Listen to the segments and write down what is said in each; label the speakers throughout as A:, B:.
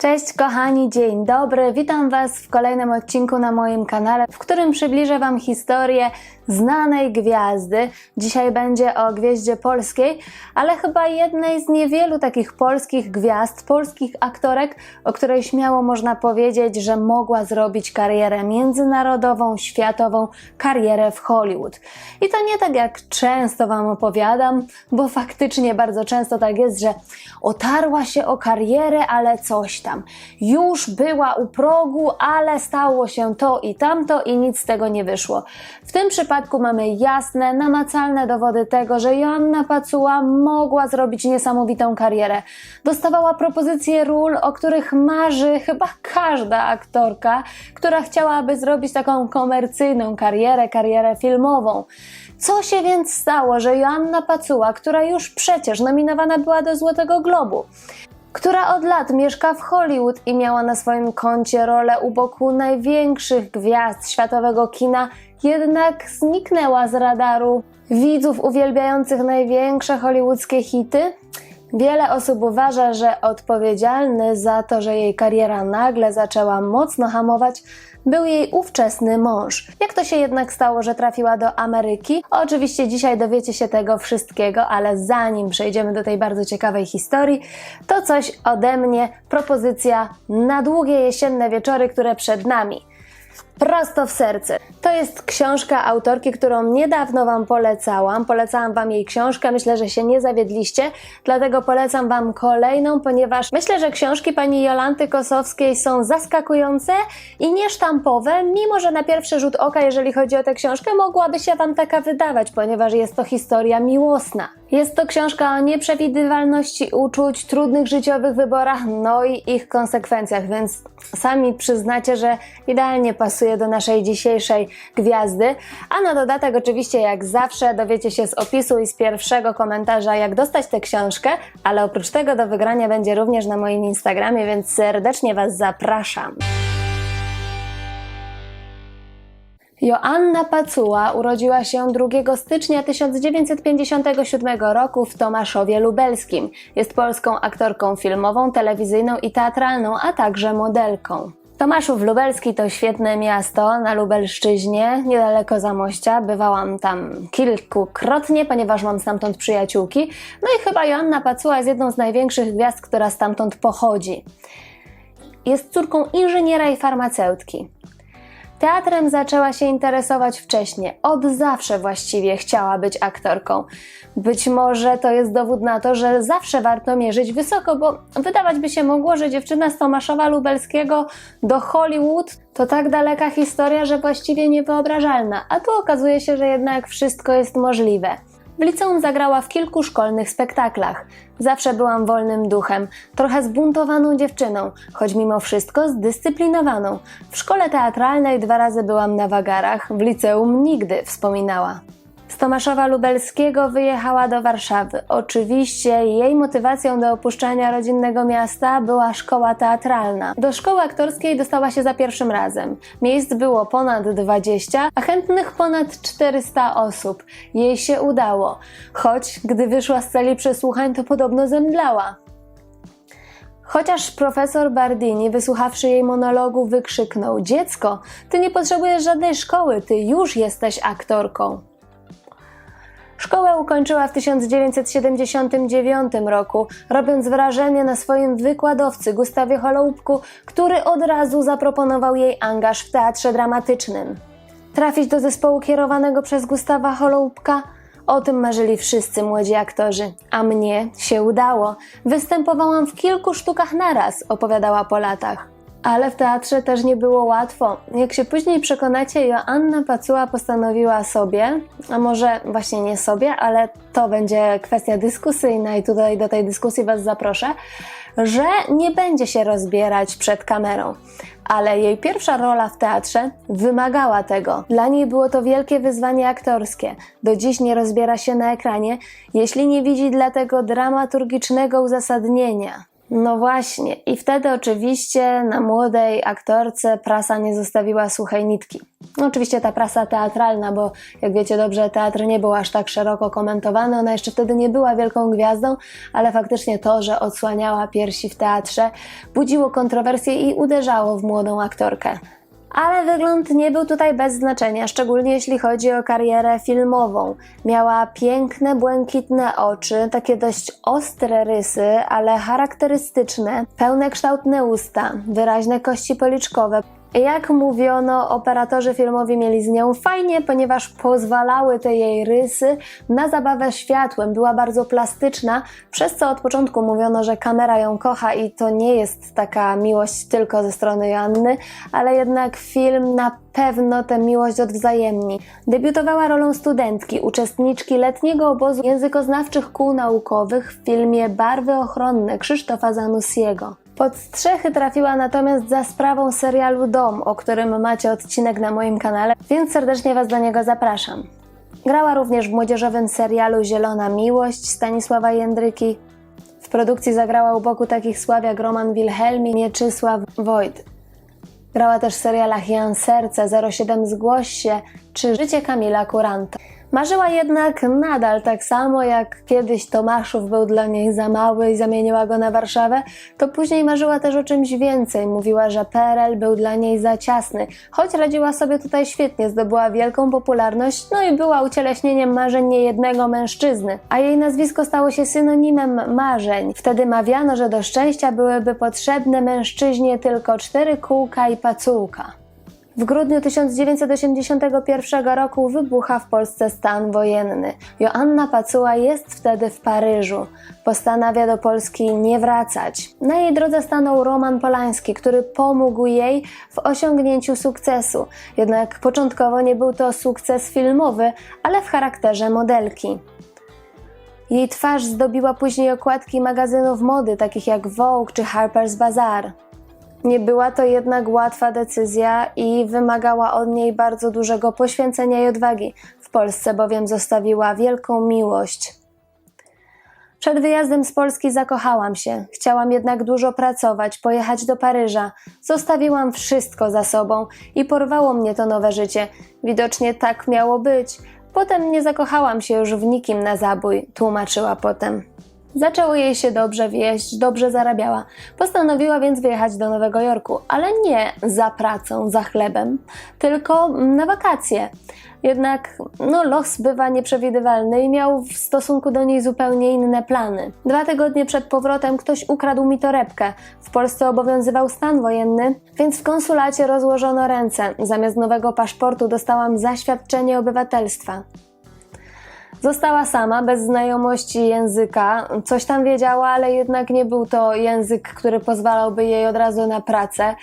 A: Cześć kochani, dzień dobry. Witam Was w kolejnym odcinku na moim kanale, w którym przybliżę Wam historię znanej gwiazdy. Dzisiaj będzie o gwieździe polskiej, ale chyba jednej z niewielu takich polskich gwiazd, polskich aktorek, o której śmiało można powiedzieć, że mogła zrobić karierę międzynarodową, światową, karierę w Hollywood. I to nie tak jak często Wam opowiadam, bo faktycznie bardzo często tak jest, że otarła się o karierę, ale coś tam. Już była u progu, ale stało się to i tamto i nic z tego nie wyszło. W tym przypadku mamy jasne, namacalne dowody tego, że Joanna Pacuła mogła zrobić niesamowitą karierę. Dostawała propozycje ról, o których marzy chyba każda aktorka, która chciałaby zrobić taką komercyjną karierę, karierę filmową. Co się więc stało, że Joanna Pacuła, która już przecież nominowana była do Złotego Globu, która od lat mieszka w Hollywood i miała na swoim koncie rolę u boku największych gwiazd światowego kina, jednak zniknęła z radaru widzów uwielbiających największe hollywoodzkie hity? Wiele osób uważa, że odpowiedzialny za to, że jej kariera nagle zaczęła mocno hamować, był jej ówczesny mąż. Jak to się jednak stało, że trafiła do Ameryki? Oczywiście dzisiaj dowiecie się tego wszystkiego, ale zanim przejdziemy do tej bardzo ciekawej historii, to coś ode mnie, propozycja na długie jesienne wieczory, które przed nami. Prosto w serce. To jest książka autorki, którą niedawno Wam polecałam. Polecałam Wam jej książkę, myślę, że się nie zawiedliście, dlatego polecam Wam kolejną, ponieważ myślę, że książki pani Jolanty Kosowskiej są zaskakujące i niesztampowe, mimo że na pierwszy rzut oka, jeżeli chodzi o tę książkę, mogłaby się Wam taka wydawać, ponieważ jest to historia miłosna. Jest to książka o nieprzewidywalności uczuć, trudnych życiowych wyborach, no i ich konsekwencjach, więc sami przyznacie, że idealnie pasuje do naszej dzisiejszej gwiazdy. A na dodatek, oczywiście, jak zawsze, dowiecie się z opisu i z pierwszego komentarza, jak dostać tę książkę, ale oprócz tego do wygrania będzie również na moim Instagramie, więc serdecznie Was zapraszam. Joanna Pacuła urodziła się 2 stycznia 1957 roku w Tomaszowie Lubelskim. Jest polską aktorką filmową, telewizyjną i teatralną, a także modelką. Tomaszów Lubelski to świetne miasto na Lubelszczyźnie, niedaleko Zamościa. Bywałam tam kilkukrotnie, ponieważ mam stamtąd przyjaciółki. No i chyba Joanna Pacuła jest jedną z największych gwiazd, która stamtąd pochodzi. Jest córką inżyniera i farmaceutki. Teatrem zaczęła się interesować wcześnie. Od zawsze właściwie chciała być aktorką. Być może to jest dowód na to, że zawsze warto mierzyć wysoko, bo wydawać by się mogło, że dziewczyna z Tomaszowa Lubelskiego do Hollywood to tak daleka historia, że właściwie niewyobrażalna. A tu okazuje się, że jednak wszystko jest możliwe. W liceum zagrała w kilku szkolnych spektaklach. Zawsze byłam wolnym duchem, trochę zbuntowaną dziewczyną, choć mimo wszystko zdyscyplinowaną. W szkole teatralnej dwa razy byłam na wagarach, w liceum nigdy, wspominała. Z Tomaszowa Lubelskiego wyjechała do Warszawy. Oczywiście jej motywacją do opuszczania rodzinnego miasta była szkoła teatralna. Do szkoły aktorskiej dostała się za pierwszym razem. Miejsc było ponad 20, a chętnych ponad 400 osób. Jej się udało, choć gdy wyszła z celi przesłuchań, to podobno zemdlała. Chociaż profesor Bardini, wysłuchawszy jej monologu, wykrzyknął: Dziecko, ty nie potrzebujesz żadnej szkoły, ty już jesteś aktorką. Szkołę ukończyła w 1979 roku, robiąc wrażenie na swoim wykładowcy Gustawie Holoubku, który od razu zaproponował jej angaż w teatrze dramatycznym. Trafić do zespołu kierowanego przez Gustawa Holoubka? O tym marzyli wszyscy młodzi aktorzy, a mnie się udało. Występowałam w kilku sztukach naraz, opowiadała po latach. Ale w teatrze też nie było łatwo. Jak się później przekonacie, Joanna Pacuła postanowiła sobie, a może właśnie nie sobie, ale to będzie kwestia dyskusyjna i tutaj do tej dyskusji Was zaproszę, że nie będzie się rozbierać przed kamerą. Ale jej pierwsza rola w teatrze wymagała tego. Dla niej było to wielkie wyzwanie aktorskie. Do dziś nie rozbiera się na ekranie, jeśli nie widzi dla tego dramaturgicznego uzasadnienia. No właśnie, i wtedy oczywiście na młodej aktorce prasa nie zostawiła suchej nitki. No oczywiście ta prasa teatralna, bo jak wiecie dobrze, teatr nie był aż tak szeroko komentowany, ona jeszcze wtedy nie była wielką gwiazdą, ale faktycznie to, że odsłaniała piersi w teatrze, budziło kontrowersje i uderzało w młodą aktorkę. Ale wygląd nie był tutaj bez znaczenia, szczególnie jeśli chodzi o karierę filmową. Miała piękne, błękitne oczy, takie dość ostre rysy, ale charakterystyczne, pełne kształtne usta, wyraźne kości policzkowe. Jak mówiono, operatorzy filmowi mieli z nią fajnie, ponieważ pozwalały te jej rysy na zabawę światłem. Była bardzo plastyczna, przez co od początku mówiono, że kamera ją kocha i to nie jest taka miłość tylko ze strony Joanny, ale jednak film na pewno tę miłość odwzajemni. Debiutowała rolą studentki, uczestniczki letniego obozu językoznawczych kół naukowych w filmie Barwy ochronne Krzysztofa Zanussiego. Pod strzechy trafiła natomiast za sprawą serialu Dom, o którym macie odcinek na moim kanale, więc serdecznie Was do niego zapraszam. Grała również w młodzieżowym serialu Zielona Miłość Stanisława Jędryki. W produkcji zagrała u boku takich sław jak Roman Wilhelmi, Mieczysław Wojt. Grała też w serialach Jan Serce, 07 Zgłoś się czy Życie Kamila Kuranta. Marzyła jednak nadal tak samo jak kiedyś Tomaszów był dla niej za mały i zamieniła go na Warszawę, to później marzyła też o czymś więcej. Mówiła, że PRL był dla niej za ciasny, choć radziła sobie tutaj świetnie, zdobyła wielką popularność, no i była ucieleśnieniem marzeń niejednego mężczyzny. A jej nazwisko stało się synonimem marzeń. Wtedy mawiano, że do szczęścia byłyby potrzebne mężczyźnie tylko cztery kółka i pacułka. W grudniu 1981 roku wybucha w Polsce stan wojenny. Joanna Pacuła jest wtedy w Paryżu. Postanawia do Polski nie wracać. Na jej drodze stanął Roman Polański, który pomógł jej w osiągnięciu sukcesu. Jednak początkowo nie był to sukces filmowy, ale w charakterze modelki. Jej twarz zdobiła później okładki magazynów mody, takich jak Vogue czy Harper's Bazaar. Nie była to jednak łatwa decyzja i wymagała od niej bardzo dużego poświęcenia i odwagi. W Polsce bowiem zostawiła wielką miłość. Przed wyjazdem z Polski zakochałam się. Chciałam jednak dużo pracować, pojechać do Paryża. Zostawiłam wszystko za sobą i porwało mnie to nowe życie. Widocznie tak miało być. Potem nie zakochałam się już w nikim na zabój, tłumaczyła potem. Zaczęło jej się dobrze wieść, dobrze zarabiała. Postanowiła więc wyjechać do Nowego Jorku, ale nie za pracą, za chlebem, tylko na wakacje. Jednak no, los bywa nieprzewidywalny i miał w stosunku do niej zupełnie inne plany. Dwa tygodnie przed powrotem ktoś ukradł mi torebkę. W Polsce obowiązywał stan wojenny, więc w konsulacie rozłożono ręce. Zamiast nowego paszportu dostałam zaświadczenie obywatelstwa. Została sama, bez znajomości języka. Coś tam wiedziała, ale jednak nie był to język, który pozwalałby jej od razu na pracę.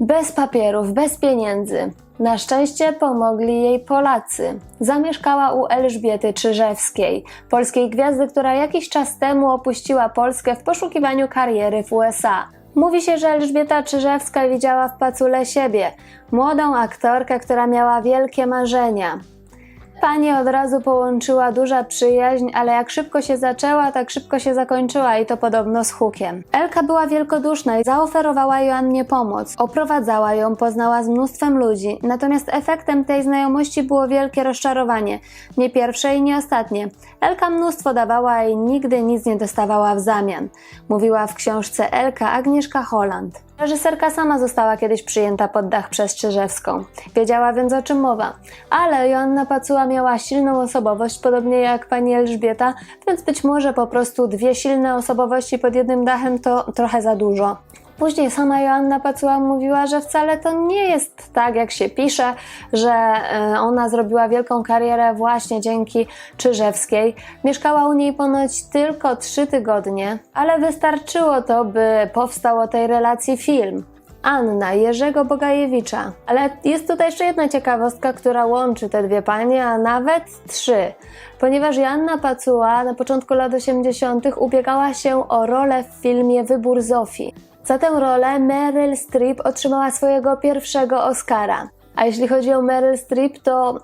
A: Bez papierów, bez pieniędzy. Na szczęście pomogli jej Polacy. Zamieszkała u Elżbiety Czyżewskiej, polskiej gwiazdy, która jakiś czas temu opuściła Polskę w poszukiwaniu kariery w USA. Mówi się, że Elżbieta Czyżewska widziała w Pacule siebie, młodą aktorkę, która miała wielkie marzenia. Pani od razu połączyła duża przyjaźń, ale jak szybko się zaczęła, tak szybko się zakończyła i to podobno z hukiem. Elka była wielkoduszna i zaoferowała Joannie pomoc. Oprowadzała ją, poznała z mnóstwem ludzi, natomiast efektem tej znajomości było wielkie rozczarowanie. Nie pierwsze i nie ostatnie. Elka mnóstwo dawała i nigdy nic nie dostawała w zamian. Mówiła w książce Elka Agnieszka Holland. Reżyserka sama została kiedyś przyjęta pod dach przez Czyżewską. Wiedziała więc o czym mowa. Ale Joanna Pacuła miała silną osobowość, podobnie jak pani Elżbieta, więc być może po prostu dwie silne osobowości pod jednym dachem to trochę za dużo. Później sama Joanna Pacuła mówiła, że wcale to nie jest tak, jak się pisze, że e, ona zrobiła wielką karierę właśnie dzięki Czyżewskiej. Mieszkała u niej ponoć tylko trzy tygodnie, ale wystarczyło to, by powstał o tej relacji film. Anna Jerzego Bogajewicza. Ale jest tutaj jeszcze jedna ciekawostka, która łączy te dwie panie, a nawet trzy. Ponieważ Joanna Pacuła na początku lat 80. ubiegała się o rolę w filmie Wybór Zofii. Za tę rolę Meryl Streep otrzymała swojego pierwszego Oscara. A jeśli chodzi o Meryl Streep, to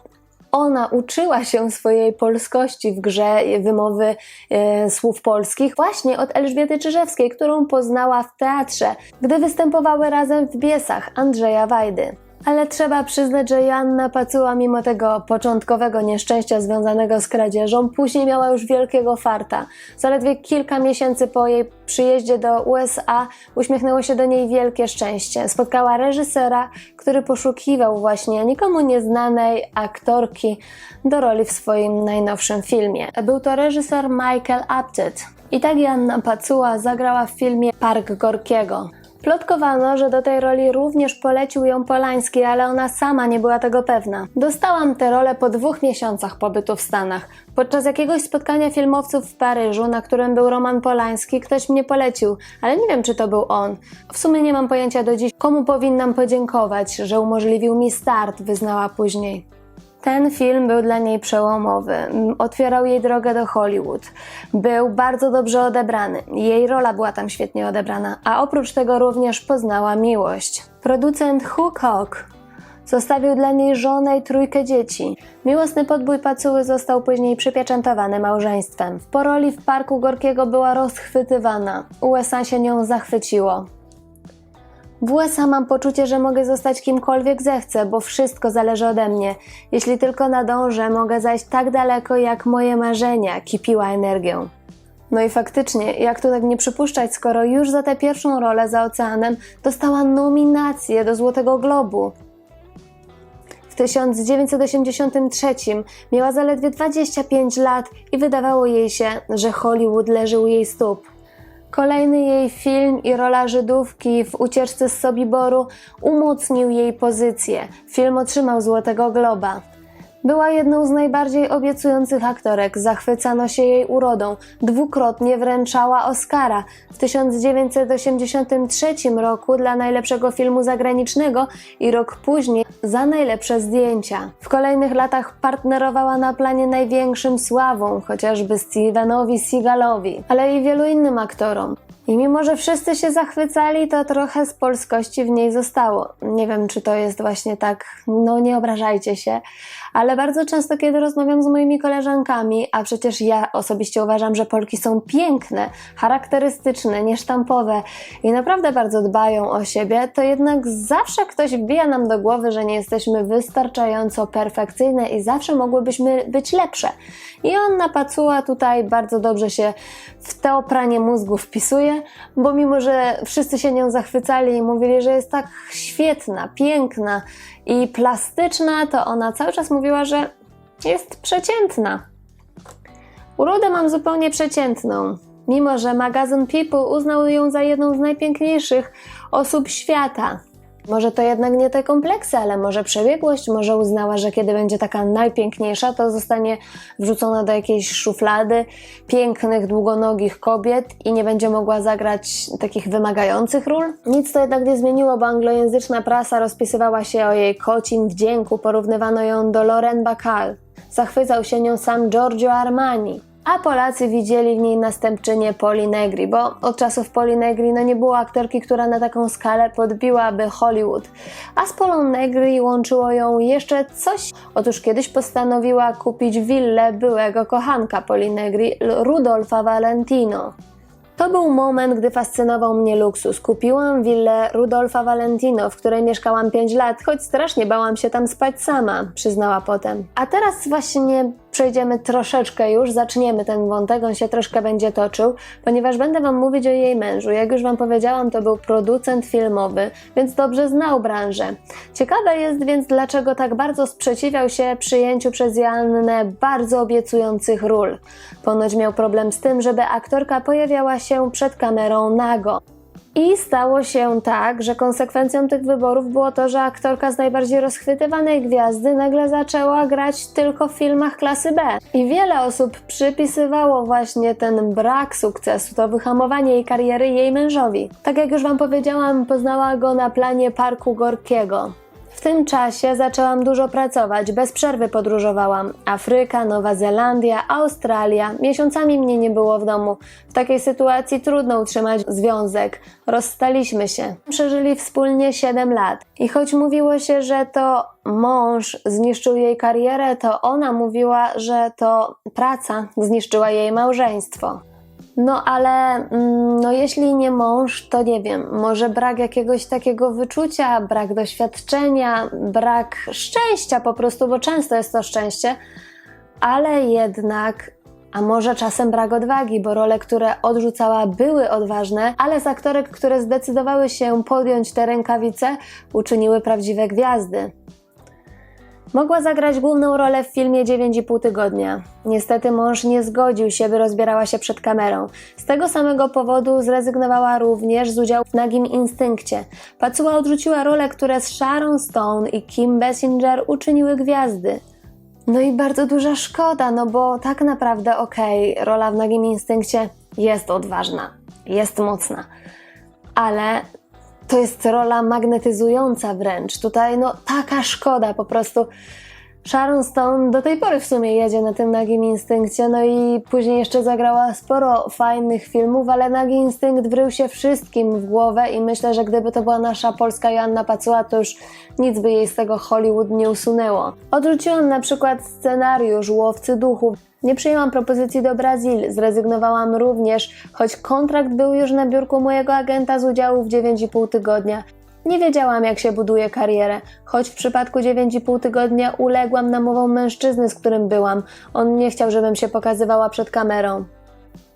A: ona uczyła się swojej polskości w grze wymowy e, słów polskich właśnie od Elżbiety Czyżewskiej, którą poznała w teatrze, gdy występowały razem w Biesach Andrzeja Wajdy. Ale trzeba przyznać, że Joanna Pacuła, mimo tego początkowego nieszczęścia związanego z kradzieżą, później miała już wielkiego farta. Zaledwie kilka miesięcy po jej przyjeździe do USA uśmiechnęło się do niej wielkie szczęście. Spotkała reżysera, który poszukiwał właśnie nikomu nieznanej aktorki do roli w swoim najnowszym filmie. Był to reżyser Michael Apted. I tak Joanna Pacuła zagrała w filmie Park Gorkiego. Plotkowano, że do tej roli również polecił ją Polański, ale ona sama nie była tego pewna. Dostałam tę rolę po dwóch miesiącach pobytu w Stanach. Podczas jakiegoś spotkania filmowców w Paryżu, na którym był Roman Polański, ktoś mnie polecił, ale nie wiem, czy to był on. W sumie nie mam pojęcia do dziś, komu powinnam podziękować, że umożliwił mi start, wyznała później. Ten film był dla niej przełomowy. Otwierał jej drogę do Hollywood. Był bardzo dobrze odebrany. Jej rola była tam świetnie odebrana, a oprócz tego również poznała miłość. Producent Hawk zostawił dla niej żonę i trójkę dzieci. Miłosny podbój Pacuły został później przypieczętowany małżeństwem. Po roli w Parku Gorkiego była rozchwytywana. USA się nią zachwyciło. W USA mam poczucie, że mogę zostać kimkolwiek zechcę, bo wszystko zależy ode mnie. Jeśli tylko nadążę, mogę zajść tak daleko jak moje marzenia, kipiła energią. No i faktycznie, jak tu tak nie przypuszczać, skoro już za tę pierwszą rolę za oceanem dostała nominację do Złotego Globu. W 1983 miała zaledwie 25 lat i wydawało jej się, że Hollywood leży u jej stóp. Kolejny jej film i rola Żydówki w ucieczce z Sobiboru umocnił jej pozycję. Film otrzymał Złotego Globa. Była jedną z najbardziej obiecujących aktorek, zachwycano się jej urodą, dwukrotnie wręczała Oscara. W 1983 roku dla najlepszego filmu zagranicznego i rok później za najlepsze zdjęcia. W kolejnych latach partnerowała na planie największym sławą, chociażby Stevenowi Seagalowi, ale i wielu innym aktorom. I mimo, że wszyscy się zachwycali, to trochę z polskości w niej zostało. Nie wiem, czy to jest właśnie tak, no nie obrażajcie się, ale bardzo często, kiedy rozmawiam z moimi koleżankami, a przecież ja osobiście uważam, że Polki są piękne, charakterystyczne, niesztampowe i naprawdę bardzo dbają o siebie, to jednak zawsze ktoś wbija nam do głowy, że nie jesteśmy wystarczająco perfekcyjne i zawsze mogłybyśmy być lepsze. I Anna Pacuła tutaj bardzo dobrze się w to pranie mózgu wpisuje, bo mimo, że wszyscy się nią zachwycali i mówili, że jest tak świetna, piękna i plastyczna, to ona cały czas mówiła, że jest przeciętna. Urodę mam zupełnie przeciętną. Mimo, że magazyn People uznał ją za jedną z najpiękniejszych osób świata. Może to jednak nie te kompleksy, ale może przebiegłość, może uznała, że kiedy będzie taka najpiękniejsza, to zostanie wrzucona do jakiejś szuflady pięknych, długonogich kobiet i nie będzie mogła zagrać takich wymagających ról. Nic to jednak nie zmieniło, bo anglojęzyczna prasa rozpisywała się o jej kocim wdzięku, porównywano ją do Lauren Bacall. Zachwycał się nią sam Giorgio Armani. A Polacy widzieli w niej następczynię Poli Negri, bo od czasów Poli Negri no nie było aktorki, która na taką skalę podbiłaby Hollywood. A z Polą Negri łączyło ją jeszcze coś. Otóż kiedyś postanowiła kupić willę byłego kochanka Poli Negri, Rudolfa Valentino. To był moment, gdy fascynował mnie luksus. Kupiłam willę Rudolfa Valentino, w której mieszkałam 5 lat, choć strasznie bałam się tam spać sama, przyznała potem. A teraz właśnie przejdziemy troszeczkę już, zaczniemy ten wątek, on się troszkę będzie toczył, ponieważ będę Wam mówić o jej mężu. Jak już Wam powiedziałam, to był producent filmowy, więc dobrze znał branżę. Ciekawe jest więc, dlaczego tak bardzo sprzeciwiał się przyjęciu przez Joannę bardzo obiecujących ról. Ponoć miał problem z tym, żeby aktorka pojawiała się przed kamerą nago. I stało się tak, że konsekwencją tych wyborów było to, że aktorka z najbardziej rozchwytywanej gwiazdy nagle zaczęła grać tylko w filmach klasy B. I wiele osób przypisywało właśnie ten brak sukcesu, to wyhamowanie jej kariery jej mężowi. Tak jak już Wam powiedziałam, poznała go na planie Parku Gorkiego. W tym czasie zaczęłam dużo pracować, bez przerwy podróżowałam. Afryka, Nowa Zelandia, Australia. Miesiącami mnie nie było w domu. W takiej sytuacji trudno utrzymać związek. Rozstaliśmy się. Przeżyli wspólnie 7 lat. I choć mówiło się, że to mąż zniszczył jej karierę, to ona mówiła, że to praca zniszczyła jej małżeństwo. No ale mm, no jeśli nie mąż, to nie wiem, może brak jakiegoś takiego wyczucia, brak doświadczenia, brak szczęścia po prostu, bo często jest to szczęście, ale jednak, a może czasem brak odwagi, bo role, które odrzucała, były odważne, ale z aktorek, które zdecydowały się podjąć te rękawice, uczyniły prawdziwe gwiazdy. Mogła zagrać główną rolę w filmie 9,5 tygodnia. Niestety mąż nie zgodził się, by rozbierała się przed kamerą. Z tego samego powodu zrezygnowała również z udziału w Nagim Instynkcie. Pacuła odrzuciła role, które z Sharon Stone i Kim Basinger uczyniły gwiazdy. No i bardzo duża szkoda, no bo tak naprawdę okej, rola w Nagim Instynkcie jest odważna, jest mocna, ale to jest rola magnetyzująca wręcz. Tutaj no taka szkoda po prostu. Sharon Stone do tej pory w sumie jedzie na tym nagim instynkcie, no i później jeszcze zagrała sporo fajnych filmów, ale nagi instynkt wrył się wszystkim w głowę i myślę, że gdyby to była nasza polska Joanna Pacuła, to już nic by jej z tego Hollywood nie usunęło. Odrzuciłam na przykład scenariusz Łowcy Duchów. Nie przyjęłam propozycji do Brazylii, zrezygnowałam również, choć kontrakt był już na biurku mojego agenta z udziału w 9,5 tygodnia. Nie wiedziałam, jak się buduje karierę, choć w przypadku 9,5 tygodnia uległam namowom mężczyzny, z którym byłam. On nie chciał, żebym się pokazywała przed kamerą.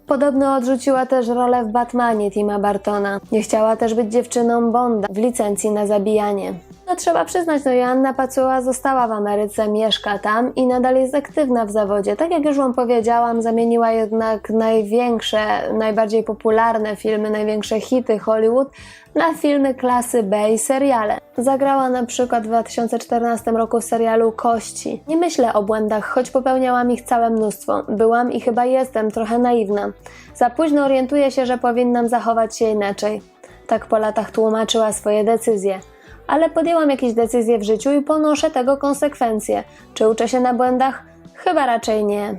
A: Podobno odrzuciła też rolę w Batmanie Tima Bartona. Nie chciała też być dziewczyną Bonda w licencji na zabijanie. No trzeba przyznać, no Joanna Pacuła została w Ameryce, mieszka tam i nadal jest aktywna w zawodzie. Tak jak już Wam powiedziałam, zamieniła jednak największe, najbardziej popularne filmy, największe hity Hollywood na filmy klasy B i seriale. Zagrała na przykład w 2014 roku w serialu Kości. Nie myślę o błędach, choć popełniałam ich całe mnóstwo. Byłam i chyba jestem trochę naiwna. Za późno orientuję się, że powinnam zachować się inaczej. Tak po latach tłumaczyła swoje decyzje ale podjęłam jakieś decyzje w życiu i ponoszę tego konsekwencje. Czy uczę się na błędach? Chyba raczej nie.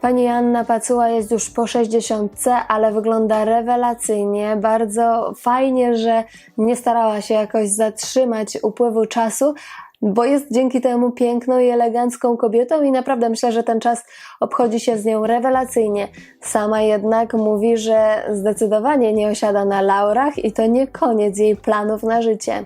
A: Pani Anna Pacuła jest już po 60, ale wygląda rewelacyjnie. Bardzo fajnie, że nie starała się jakoś zatrzymać upływu czasu, bo jest dzięki temu piękną i elegancką kobietą i naprawdę myślę, że ten czas obchodzi się z nią rewelacyjnie. Sama jednak mówi, że zdecydowanie nie osiada na laurach i to nie koniec jej planów na życie.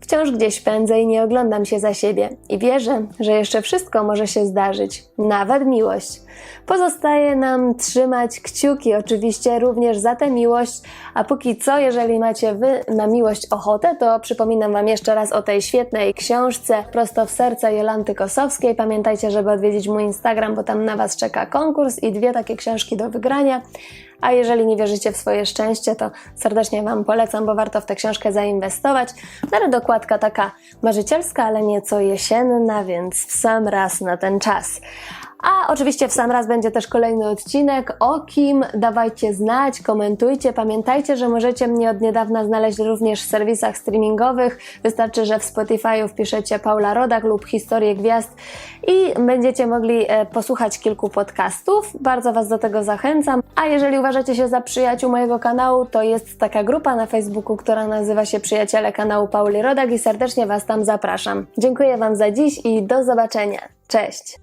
A: Wciąż gdzieś pędzę i nie oglądam się za siebie i wierzę, że jeszcze wszystko może się zdarzyć, nawet miłość. Pozostaje nam trzymać kciuki oczywiście również za tę miłość, a póki co, jeżeli macie wy na miłość ochotę, to przypominam wam jeszcze raz o tej świetnej książce Prosto w serce Jolanty Kosowskiej. Pamiętajcie, żeby odwiedzić mój Instagram, bo tam na was czeka konkurs i dwie takie książki do wygrania. A jeżeli nie wierzycie w swoje szczęście, to serdecznie Wam polecam, bo warto w tę książkę zainwestować. Ale dokładka taka marzycielska, ale nieco jesienna, więc w sam raz na ten czas. A oczywiście w sam raz będzie też kolejny odcinek. O kim dawajcie znać, komentujcie. Pamiętajcie, że możecie mnie od niedawna znaleźć również w serwisach streamingowych. Wystarczy, że w Spotify wpiszecie Paula Rodak lub Historię Gwiazd i będziecie mogli e, posłuchać kilku podcastów. Bardzo Was do tego zachęcam. A jeżeli uważacie się za przyjaciół mojego kanału, to jest taka grupa na Facebooku, która nazywa się Przyjaciele kanału Pauli Rodak i serdecznie Was tam zapraszam. Dziękuję Wam za dziś i do zobaczenia. Cześć!